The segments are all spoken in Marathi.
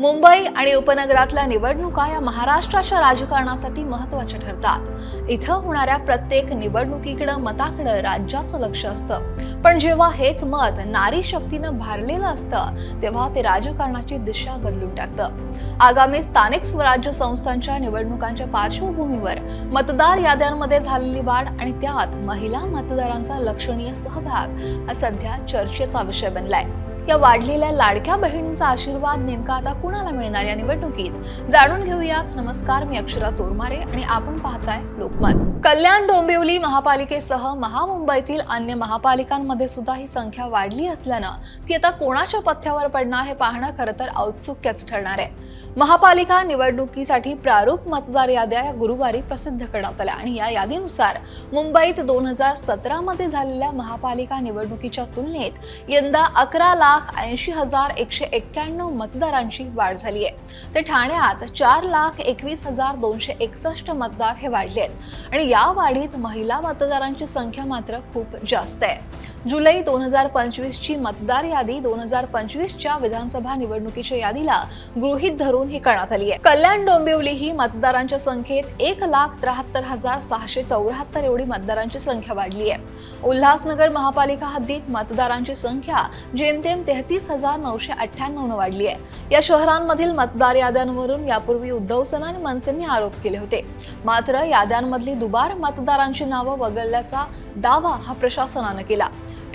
मुंबई आणि उपनगरातल्या निवडणुका या महाराष्ट्राच्या राजकारणासाठी महत्त्वाच्या ठरतात. इथं होणाऱ्या प्रत्येक निवडणुकीकडं मताकडं राज्याचं लक्ष असतं. पण जेव्हा हेच मत नारी शक्तीनं भारलेलं असतं तेव्हा ते राजकारणाची दिशा बदलून टाकतं. आगामी स्थानिक स्वराज्य संस्थांच्या निवडणुकांच्या पार्श्वभूमीवर मतदार याद्यांमध्ये झालेली वाढ आणि त्यात महिला मतदारांचा लक्षणीय सहभाग हा सध्या चर्चेचा विषय बनलाय. या वाढलेल्या लाडक्या बहिणींचा आशीर्वाद नेमका आता कुणाला मिळणार या निवडणुकीत? जाणून घेऊयात. नमस्कार मी अक्षरा चोरमारे आणि आपण पाहताय लोकमत. कल्याण डोंबिवली महापालिकेसह महामुंबईतील अन्य महापालिकांमध्ये सुद्धा ही संख्या वाढली असल्यानं ती आता कोणाच्या पथ्यावर पडणार हे पाहणं खरं तर औत्सुक्यच ठरणार आहे. महापालिका निवडणुकीसाठी प्रारूप मतदार याद्या या गुरुवारी प्रसिद्ध करण्यात आल्या. आणि या यादीनुसार मुंबईत दोन हजार सतरामध्ये झालेल्या महापालिका निवडणुकीच्या तुलनेत यंदा अकरा लाख ऐंशी हजार एकशे एक्क्याण्णव मतदारांची वाढ झाली आहे. तर ठाण्यात चार लाख एकवीस हजार दोनशे एकसष्ट मतदार हे वाढले आहेत. आणि या वाढीत महिला मतदारांची संख्या मात्र खूप जास्त आहे. जुलै दोन हजार पंचवीसची मतदार यादी दोन हजार पंचवीसच्या विधानसभा निवडणुकीच्या यादीला गृहीत धरून ही करण्यात आली आहे. कल्याण डोंबिवली ही मतदारांच्या संख्येत एक लाख त्र्याहत्तर हजार सहाशे चौऱ्याहत्तर एवढी मतदारांची संख्या वाढली आहे. उल्हासनगर महापालिका हद्दीत मतदारांची संख्या जेमतेम तेहतीस हजार नऊशे अठ्ठ्याण्णवनं वाढली आहे. या शहरांमधील मतदार याद्यांवरून यापूर्वी उद्धव सेना आणि मनसेंनी आरोप केले होते. मात्र याद्यांमधली दुबार मतदारांची नावं वगळल्याचा दावा हा प्रशासनानं केला.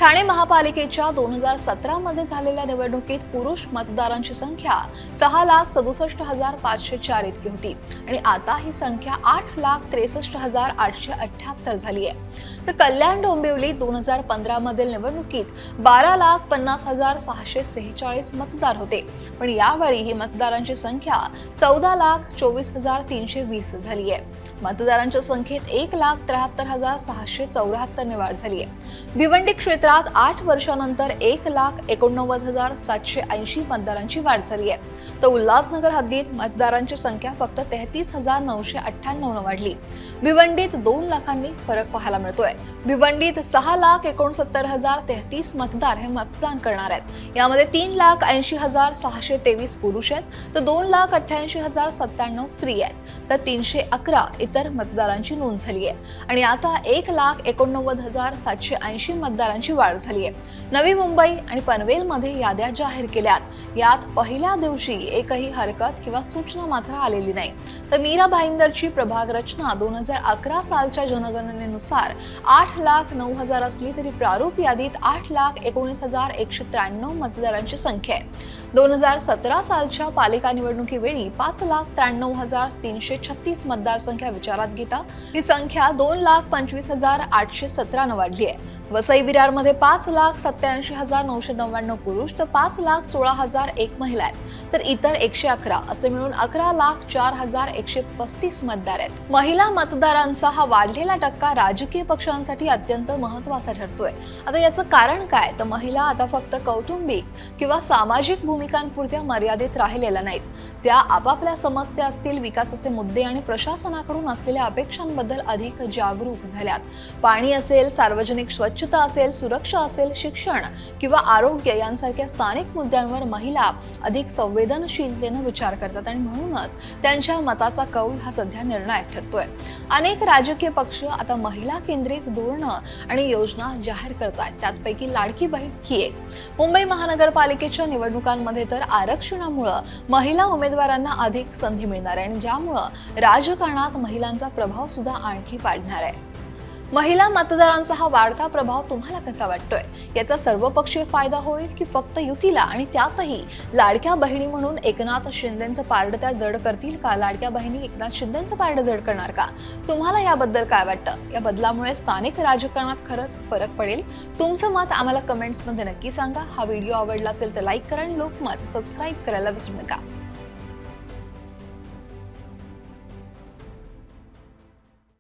ठाणे महापालिकेच्या दोन हजार सतरामध्ये झालेल्या निवडणुकीत पुरुष मतदारांची संख्या सहा लाख सदुसष्ट हजार पाचशे चार इतकी होती. आणि आता ही संख्या आठ लाख त्रेसष्ट हजार आठशे अठ्याहत्तर झाली आहे तर कल्याण डोंबिवली दोन हजार पंधरामधील निवडणुकीत बारा लाख पन्नास हजार सहाशे सेहेचाळीस मतदार होते. पण यावेळी ही मतदारांची संख्या चौदा लाख चोवीस हजार तीनशे वीस झाली आहे मतदारांच्या संख्येत एक लाख त्र्याहत्तर हजार सहाशे चौऱ्याहत्तर ने वाढ झाली आहे भिवंडी क्षेत्रात आठ वर्षानंतर एक लाख एकोणनव्वद हजार सातशे ऐंशी मतदारांची वाढ झाली आहे. तर उल्हासनगर हद्दीत मतदारांची संख्या फक्त तेहतीस हजार नऊशे अठ्ठ्याण्णवनं वाढली. भिवंडीत दोन लाखांनी फरक पाहायला मिळतोय. भिवंडीत सहा लाख एकोणसत्तर हजार तेहतीस मतदार हे मतदान करणार आहेत. यामध्ये तीन लाख ऐंशी हजार सहाशे तेवीस पुरुष आहेत. तर दोन लाख अठ्ठ्याऐंशी हजार सत्त्याण्णव स्त्री आहेत. तर तीनशे अकरा इतर मतदारांची नोंद झाली आहे. आणि आता एक लाख एकोणनव्वद हजार सातशे ऐंशी मतदारांची वाढ झाली आहे. नवी मुंबई आणि पनवेलमध्ये याद्या जाहीर केल्यात. यात पहिल्या दिवशी एकही हरकत किंवा सूचना मात्र आलेली नाही. तर मीरा भाईंदरची प्रभाग रचना दोन हजार अकरा सालच्या जनगणनेनुसार आठ लाख नऊ हजार असली तरी प्रारूप यादीत आठ लाख एकोणीस हजार एकशे त्र्याण्णव मतदारांची संख्या आहे. दोन हजार सतरा सालच्या पालिका निवडणुकीवेळी पाच लाख त्र्याण्णव हजार तीनशे छत्तीस मतदारसंख्या विचारात घेता. ही संख्या दोन लाख पंचवीस हजार आठशे सतरानं वाढली आहे. वसई विरारमध्ये पाच लाख सत्याऐंशी हजार नऊशे नव्याण्णव पुरुष तर पाच लाख सोळा हजार एक महिला आहेत. तर इतर एकशे अकरा असे मिळून अकरा लाख चार हजार एकशे पस्तीस मतदार आहेत. महिला मतदारांचा हा वाढलेला टक्का राजकीय पक्षांसाठी अत्यंत महत्त्वाचा ठरतोय. आता याचं कारण काय? तर महिला आता फक्त कौटुंबिक किंवा सामाजिक एकमेकांपुरत्या मर्यादित राहिलेल्या नाहीत. त्या आपापल्या समस्या असतील विकासाचे मुद्दे आणि प्रशासनाकडून असलेल्या अपेक्षांबद्दल अधिक जागरूक झाल्यात. पाणी असेल सार्वजनिक स्वच्छता असेल सुरक्षा असेल शिक्षण किंवा आरोग्य यांसारख्या स्थानिक मुद्द्यांवर महिला अधिक संवेदनशीलतेनं विचार करतात आणि म्हणूनच त्यांच्या मताचा कौल हा सध्या निर्णायक ठरतोय. अनेक राजकीय पक्ष आता महिला केंद्रित धोरणं आणि योजना जाहीर करत आहेत त्यापैकी लाडकी बहीण ही एक. मुंबई महानगरपालिकेच्या निवडणुकांमध्ये तर आरक्षणामुळं महिला उमेदवारांना अधिक संधी मिळणार आहे आणि ज्यामुळं राजकारणात महिलांचा प्रभाव सुद्धा आणखी वाढणार आहे. महिला मतदारांचा हा वाढता प्रभाव तुम्हाला कसा वाटतोय? याचा सर्वपक्षीय फायदा होईल की फक्त युतीला? आणि त्यातही लाडक्या बहिणी म्हणून एकनाथ शिंदेचं पारड त्या जड करतील का? लाडक्या बहिणी एकनाथ शिंदेचं पारड जड करणार का? तुम्हाला याबद्दल काय वाटतं? या बदलामुळे स्थानिक राजकारणात खरंच फरक पडेल? तुमचं मत आम्हाला कमेंट्समध्ये नक्की सांगा. हा व्हिडिओ आवडला असेल तर लाईक करा आणि लोकमत सबस्क्राईब करायला विसरू नका.